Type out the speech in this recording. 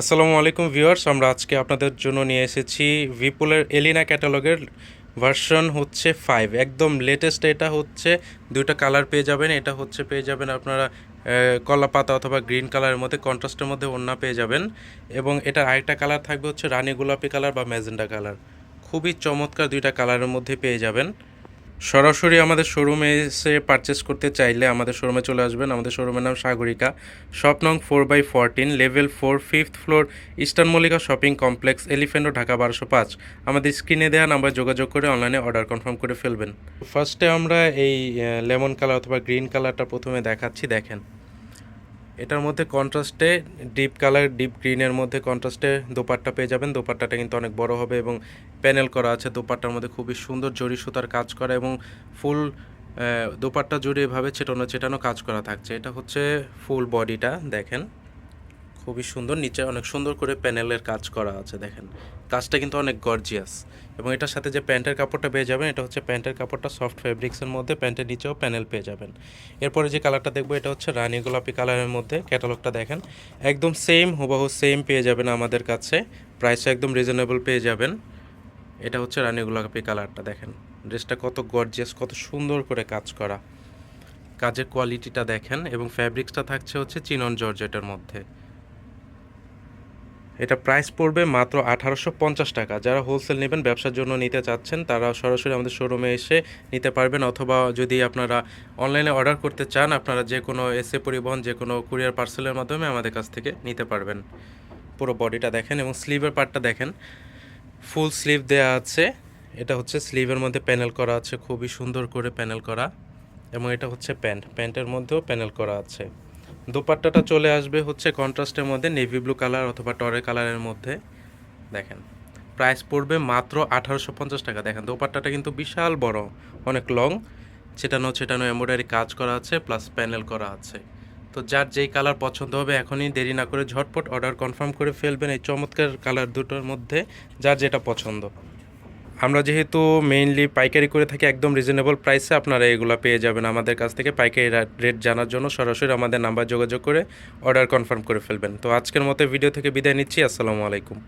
আসসালামু আলাইকুম ভিউয়ার্স, আমরা আজকে আপনাদের জন্য নিয়ে এসেছি ভিপুলের এলিনা ক্যাটালগের ভার্সন হচ্ছে ফাইভ একদম লেটেস্ট এটা হচ্ছে, দুইটা কালার পেয়ে যাবেন। এটা হচ্ছে পেয়ে যাবেন আপনারা কলা পাতা অথবা গ্রিন কালারের মধ্যে কন্ট্রাস্টের মধ্যে ওড়না পেয়ে যাবেন। এবং এটা আরেকটা কালার থাকবে হচ্ছে রানী গোলাপি কালার বা ম্যাজেন্ডা কালার খুবই চমৎকার দুইটা কালারের মধ্যে পেয়ে যাবেন। সরাসরি আমাদের শোরুমে এসে পারচেস করতে চাইলে আমাদের শোরুমে চলে আসবেন। আমাদের শোরুমের নাম সাগরিকা। শপ নং four by fourteen level four fifth floor eastern Mallika shopping complex এলিফেন্টো Dhaka বারোশো পাঁচ। আমাদের স্ক্রিনে দেওয়া নাম্বার যোগাযোগ করে অনলাইনে অর্ডার কনফার্ম করে ফেলবেন। ফার্স্টে আমরা এই লেমন কালার অথবা গ্রিন কালারটা প্রথমে দেখাচ্ছি, দেখেন। এটার মধ্যে কন্ট্রাস্টে ডিপ কালার, ডিপ গ্রিনের মধ্যে কন্ট্রাস্টে দোপাট্টা পেয়ে যাবেন। দোপাট্টাটা কিন্তু অনেক বড় হবে এবং প্যানেল করা আছে। দোপাট্টার মধ্যে খুবই সুন্দর জরি সুতার কাজ করা এবং ফুল দোপাট্টা জুড়ে এভাবে ছেটানো ছেটানো কাজ করা থাকছে। এটা হচ্ছে ফুল বডিটা, দেখেন। খুবই সুন্দর। নিচে অনেক সুন্দর করে প্যানেলের কাজ করা আছে, দেখেন। কাজটা কিন্তু অনেক গর্জিয়াস এবং এটার সাথে যে প্যান্টের কাপড়টা পেয়ে যাবেন, এটা হচ্ছে প্যান্টের কাপড়টা সফট ফেব্রিক্সের মধ্যে প্যান্টের নিচেও প্যানেল পেয়ে যাবেন। এরপরে যে কালারটা দেখব, এটা হচ্ছে রানী গোলাপি কালারের মধ্যে। ক্যাটালগটা দেখেন, একদম সেম হুবাহু সেম পেয়ে যাবেন আমাদের কাছে। প্রাইসও একদম রিজনেবল পেয়ে যাবেন। এটা হচ্ছে রানী গোলাপি কালারটা দেখেন। ড্রেসটা কত গর্জিয়াস কত সুন্দর করে কাজ করা। কাজের কোয়ালিটিটা দেখেন, এবং ফ্যাব্রিক্সটা থাকছে হচ্ছে চিনন জর্জেটের মধ্যে। এটা প্রাইস পড়বে মাত্র আঠারোশো পঞ্চাশ টাকা। যারা হোলসেল নেবেন, ব্যবসার জন্য নিতে চাচ্ছেন, তারা সরাসরি আমাদের শোরুমে এসে নিতে পারবেন অথবা যদি আপনারা অনলাইনে অর্ডার করতে চান, আপনারা যে কোনো এসে পরিবহন, যে কোনো কুরিয়ার পার্সেলের মাধ্যমে আমাদের কাছ থেকে নিতে পারবেন। পুরো বডিটা দেখেন এবং স্লিভের পার্টটা দেখেন। ফুল স্লিভ দেওয়া আছে। এটা হচ্ছে স্লিভের মধ্যে প্যানেল করা আছে। খুবই সুন্দর করে প্যানেল করা। এবং এটা হচ্ছে প্যান্ট প্যান্টের মধ্যেও প্যানেল করা আছে। দোপাট্টাটা চলে আসবে হচ্ছে কন্ট্রাস্টের মধ্যে নেভি ব্লু কালার অথবা টরে কালারের মধ্যে। দেখেন প্রাইস পড়বে মাত্র আঠারোশো পঞ্চাশ টাকা। দেখেন, দোপাট্টাটা কিন্তু বিশাল বড়, অনেক লং ছেটানো ছেটানো এমব্রয়ডারি কাজ করা আছে প্লাস প্যানেল করা আছে। তো যার যেই কালার পছন্দ হবে, এখনই দেরি না করে ঝটপট অর্ডার কনফার্ম করে ফেলবেন এই চমৎকার কালার দুটোর মধ্যে, যার যেটা পছন্দ। আমরা যেহেতু মেইনলি পাইকারি করে থাকি, একদম রিজনেবল প্রাইসে আপনারা এগুলো পেয়ে যাবেন। আমাদের কাছ থেকে পাইকারি রেট জানার জন্য সরাসরি আমাদের নাম্বার যোগাযোগ করে অর্ডার কনফার্ম করে ফেলবেন। তো আজকের মতো ভিডিও থেকে বিদায় নিচ্ছি। আসসালামু আলাইকুম।